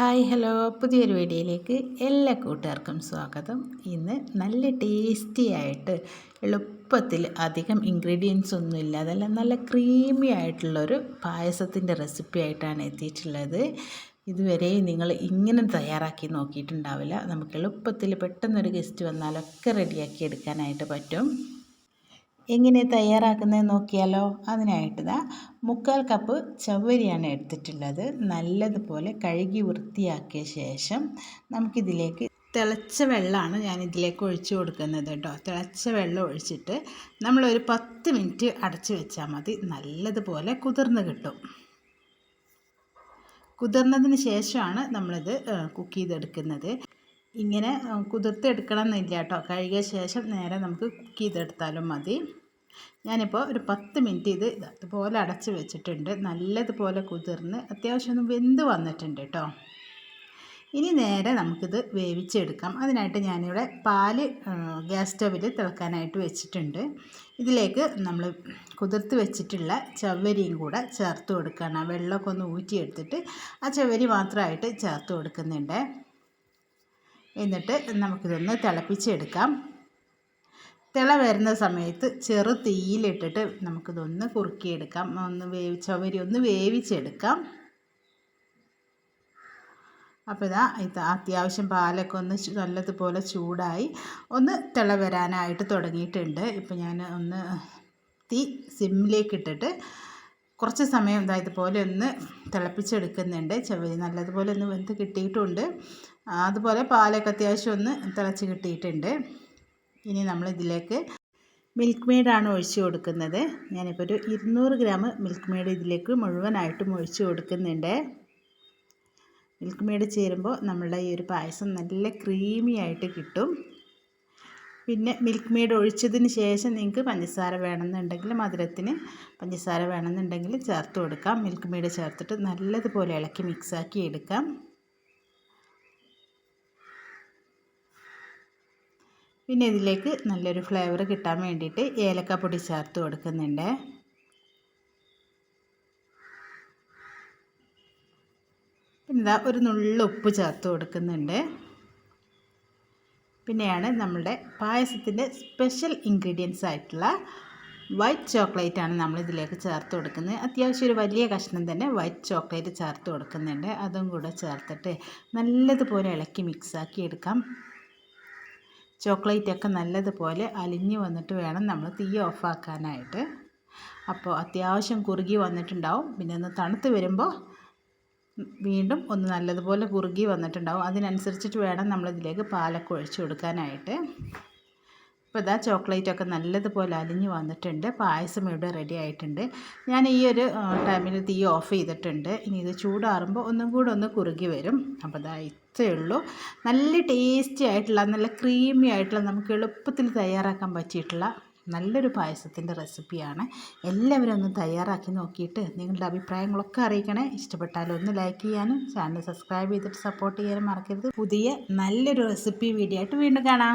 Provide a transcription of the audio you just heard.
Hi hello. പുതിയൊരു വീഡിയോയിലേക്ക് എല്ലാ കൂട്ടുകാർക്കും സ്വാഗതം. ഇന്ന് നല്ല ടേസ്റ്റി ആയിട്ട് എളുപ്പത്തിൽ അധികം ഇൻഗ്രീഡിയൻസ് ഒന്നും ഇല്ലാതെ നല്ല ക്രീമി ആയിട്ടുള്ളൊരു പായസത്തിന്റെ റെസിപ്പി ആയിട്ടാണ് എത്തിയിട്ടുള്ളത്. ഇതുവരെ നിങ്ങൾ ഇങ്ങനെ തയ്യാറാക്കി നോക്കിയിട്ടുണ്ടാവില്ല. നമുക്ക് എളുപ്പത്തിൽ പെട്ടെന്നൊരു ഗസ്റ്റ് വന്നാലൊക്കെ റെഡിയാക്കി എടുക്കാനായിട്ട് പറ്റും. എങ്ങനെ തയ്യാറാക്കുന്നത് നോക്കിയാലോ? അതിനായിട്ട് ഇതാ മുക്കാൽ കപ്പ് ചവ്വരിയാണ് എടുത്തിട്ടുള്ളത്. നല്ലതുപോലെ കഴുകി വൃത്തിയാക്കിയ ശേഷം നമുക്കിതിലേക്ക് തിളച്ച വെള്ളമാണ് ഞാൻ ഇതിലേക്ക് ഒഴിച്ചു കൊടുക്കുന്നത് കേട്ടോ. തിളച്ച വെള്ളം ഒഴിച്ചിട്ട് നമ്മളൊരു പത്ത് മിനിറ്റ് അടച്ചു വെച്ചാൽ മതി. നല്ലതുപോലെ കുതിർന്ന് കിട്ടും. കുതിർന്നതിന് ശേഷമാണ് നമ്മളിത് കുക്ക് ചെയ്തെടുക്കുന്നത്. ഇങ്ങനെ കുതിർത്തെടുക്കണം എന്നില്ല കേട്ടോ കഴുകിയ ശേഷം നേരെ നമുക്ക് കുക്ക് ചെയ്തെടുത്താലും മതി. ഞാനിപ്പോൾ ഒരു പത്ത് മിനിറ്റ് ഇത് ഇതുപോലെ അടച്ച് വെച്ചിട്ടുണ്ട്. നല്ലതുപോലെ കുതിർന്ന് അത്യാവശ്യം ഒന്ന് വെന്ത് വന്നിട്ടുണ്ട് കേട്ടോ ഇനി നേരെ നമുക്കിത് വേവിച്ചെടുക്കാം. അതിനായിട്ട് ഞാനിവിടെ പാൽ ഗ്യാസ് സ്റ്റവിൽ തിളക്കാനായിട്ട് വെച്ചിട്ടുണ്ട്. ഇതിലേക്ക് നമ്മൾ കുതിർത്ത് വെച്ചിട്ടുള്ള ചവ്വരിയും കൂടെ ചേർത്ത് കൊടുക്കണം വെള്ളമൊക്കെ ഒന്ന് ഊറ്റിയെടുത്തിട്ട് ആ ചവ്വരി മാത്രമായിട്ട് ചേർത്ത് കൊടുക്കുന്നുണ്ട്. എന്നിട്ട് നമുക്കിതൊന്ന് തിളപ്പിച്ചെടുക്കാം. തിള വരുന്ന സമയത്ത് ചെറു തീയിലിട്ടിട്ട് നമുക്കിതൊന്ന് കുറുക്കിയെടുക്കാം. ഒന്ന് വേവി ചവരി ഒന്ന് വേവിച്ചെടുക്കാം. അപ്പോൾ ഇതാ ഇത് അത്യാവശ്യം പാലൊക്കെ ഒന്ന് നല്ലതുപോലെ ചൂടായി. ഒന്ന് തിള വരാനായിട്ട് തുടങ്ങിയിട്ടുണ്ട്. ഇപ്പോൾ ഞാൻ ഒന്ന് തീ സിമ്മിലേക്ക് ഇട്ടിട്ട് കുറച്ച് സമയം ഇതാ ഇതുപോലെ ഒന്ന് തിളപ്പിച്ചെടുക്കുന്നുണ്ട്. ചവരി നല്ലതുപോലെ ഒന്ന് വെന്ത് കിട്ടിയിട്ടുണ്ട്. അതുപോലെ പാലൊക്കെ അത്യാവശ്യം ഒന്ന് തിളച്ച് കിട്ടിയിട്ടുണ്ട്. ഇനി നമ്മൾ ഇതിലേക്ക് മിൽക്ക് മെയ്ഡാണ് ഒഴിച്ച് കൊടുക്കുന്നത്. ഞാനിപ്പോൾ ഒരു ഇരുന്നൂറ് ഗ്രാം മിൽക്ക് മെയ്ഡ് ഇതിലേക്ക് മുഴുവനായിട്ടും ഒഴിച്ച് കൊടുക്കുന്നുണ്ട്. മിൽക്ക് മെയ്ഡ് ചേരുമ്പോൾ നമ്മളുടെ ഈ ഒരു പായസം നല്ല ക്രീമി ആയിട്ട് കിട്ടും. പിന്നെ മിൽക്ക് മെയ്ഡ് ഒഴിച്ചതിന് ശേഷം നിങ്ങൾക്ക് പഞ്ചസാര വേണമെന്നുണ്ടെങ്കിൽ മധുരത്തിന് പഞ്ചസാര വേണമെന്നുണ്ടെങ്കിൽ ചേർത്ത് കൊടുക്കാം. മിൽക്ക് മെയ്ഡ് ചേർത്തിട്ട് നല്ലതുപോലെ ഇളക്കി മിക്സാക്കി എടുക്കാം. പിന്നെ ഇതിലേക്ക് നല്ലൊരു ഫ്ലേവർ കിട്ടാൻ വേണ്ടിയിട്ട് ഏലക്കപ്പൊടി ചേർത്ത് കൊടുക്കുന്നുണ്ട്. പിന്നെ ഇതാ ഒരു നുള്ളു ഉപ്പ് ചേർത്ത് കൊടുക്കുന്നുണ്ട്. പിന്നെയാണ് നമ്മുടെ പായസത്തിന്റെ സ്പെഷ്യൽ ഇൻഗ്രീഡിയൻസ് ആയിട്ടുള്ള വൈറ്റ് ചോക്ലേറ്റ് ആണ് നമ്മൾ ഇതിലേക്ക് ചേർത്ത് കൊടുക്കുന്നത്. അത്യാവശ്യം ഒരു വലിയ കഷ്ണം തന്നെ വൈറ്റ് ചോക്ലേറ്റ് ചേർത്ത് കൊടുക്കുന്നുണ്ട്. അതും കൂടെ ചേർത്തിട്ട് നല്ലതുപോലെ ഇളക്കി മിക്സാക്കി എടുക്കാം. ചോക്ലേറ്റൊക്കെ നല്ലതുപോലെ അലിഞ്ഞ് വന്നിട്ട് വേണം നമ്മൾ തീ ഓഫാക്കാനായിട്ട് അപ്പോൾ അത്യാവശ്യം കുറുകി വന്നിട്ടുണ്ടാവും. പിന്നെ ഒന്ന് തണുത്ത് വരുമ്പോൾ വീണ്ടും ഒന്ന് നല്ലതുപോലെ കുറുകി വന്നിട്ടുണ്ടാവും. അതിനനുസരിച്ചിട്ട് വേണം നമ്മളിതിലേക്ക് പാലൊക്കെ ഒഴിച്ച് കൊടുക്കാനായിട്ട്. ഇപ്പോൾ ഇതാ ചോക്ലേറ്റൊക്കെ നല്ലതുപോലെ അലിഞ്ഞ് വന്നിട്ടുണ്ട്. പായസം ഇവിടെ റെഡി ആയിട്ടുണ്ട്. ഞാൻ ഈ ഒരു ടൈമിൽ തീ ഓഫ് ചെയ്തിട്ടുണ്ട്. ഇനി ഇത് ചൂടാറുമ്പോൾ ഒന്നും കൂടെ ഒന്ന് കുറുകി വരും. അപ്പോൾ ഇതാ ഇത്രയേ ഉള്ളൂ. നല്ല ടേസ്റ്റി ആയിട്ടുള്ള നല്ല ക്രീമി ആയിട്ടുള്ള നമുക്ക് എളുപ്പത്തിൽ തയ്യാറാക്കാൻ പറ്റിയിട്ടുള്ള നല്ലൊരു പായസത്തിന്റെ റെസിപ്പിയാണ്. എല്ലാവരും ഒന്ന് തയ്യാറാക്കി നോക്കിയിട്ട് നിങ്ങളുടെ അഭിപ്രായങ്ങളൊക്കെ അറിയിക്കണേ. ഇഷ്ടപ്പെട്ടാൽ ഒന്ന് ലൈക്ക് ചെയ്യാനും ചാനൽ സബ്സ്ക്രൈബ് ചെയ്തിട്ട് സപ്പോർട്ട് ചെയ്യാനും മറക്കരുത്. പുതിയ നല്ലൊരു റെസിപ്പി വീഡിയോ ആയിട്ട് വീണ്ടും കാണാം.